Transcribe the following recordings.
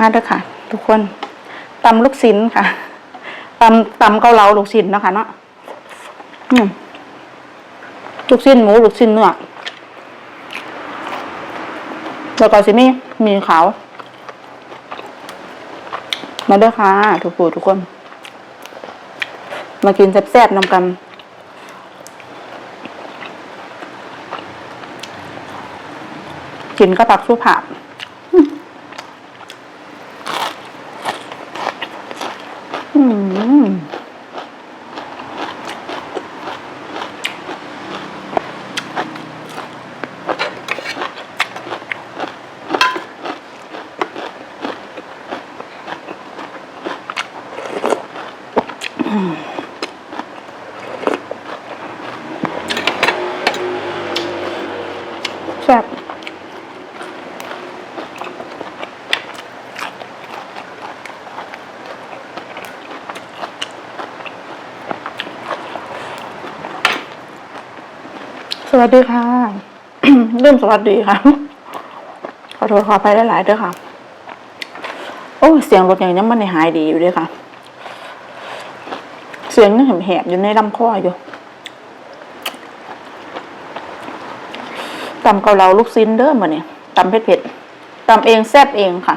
มาเด้อค่ะ ทุกคนตำลูกชิ้นค่ะตำตำเกาเหลาลูกชิ้นเนาะคะเนาะลูกชิ้นหมูลูกชิ้นเนื้อแล้วก็สิมีมีขาวมาเด้อค่ะทุกผู้ทุกคน มากินแซ่บๆนำกันกินก็ตักสู้ผักอืม แซ่บสวัสดีค่ะ เริ่มสวัสดีค่ะ ขอโทษขออภัยหลายๆด้วยค่ะ โอ้ เสียงรถอย่างนี้มันในหายดีอยู่ด้วยค่ะ เสียงยังแหบๆอยู่ในลำคออยู่ตำเกาเหลาลูกซินเด้อมาเนี่ยตำเผ็ดๆตำเองแซ่บเองค่ะ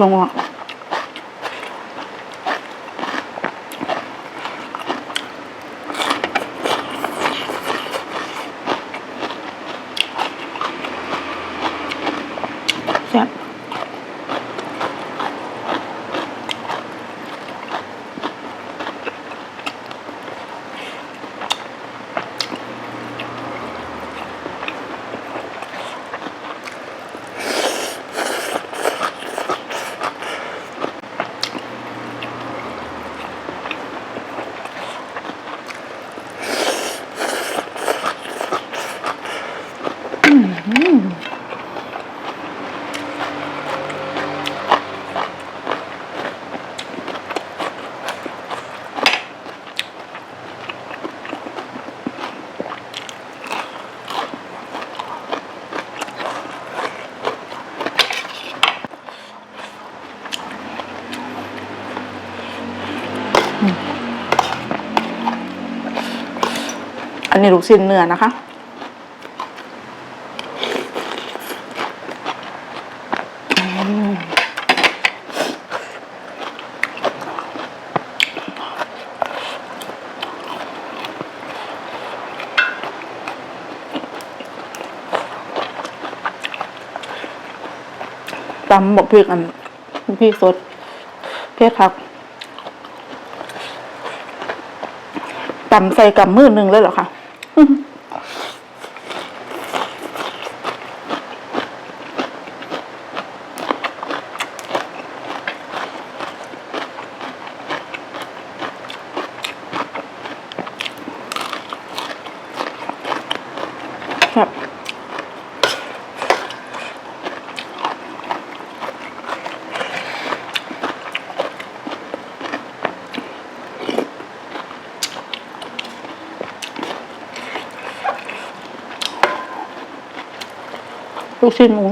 ลงอะแซ่บ อันนี้ลูกชิ้นเนื้อนะคะ ตำบอกพริกอันพริกสดเผ็ดครับ ตำใส่กับมือหนึ่งเลยเหรอคะครับ ลูกชิ้นหมู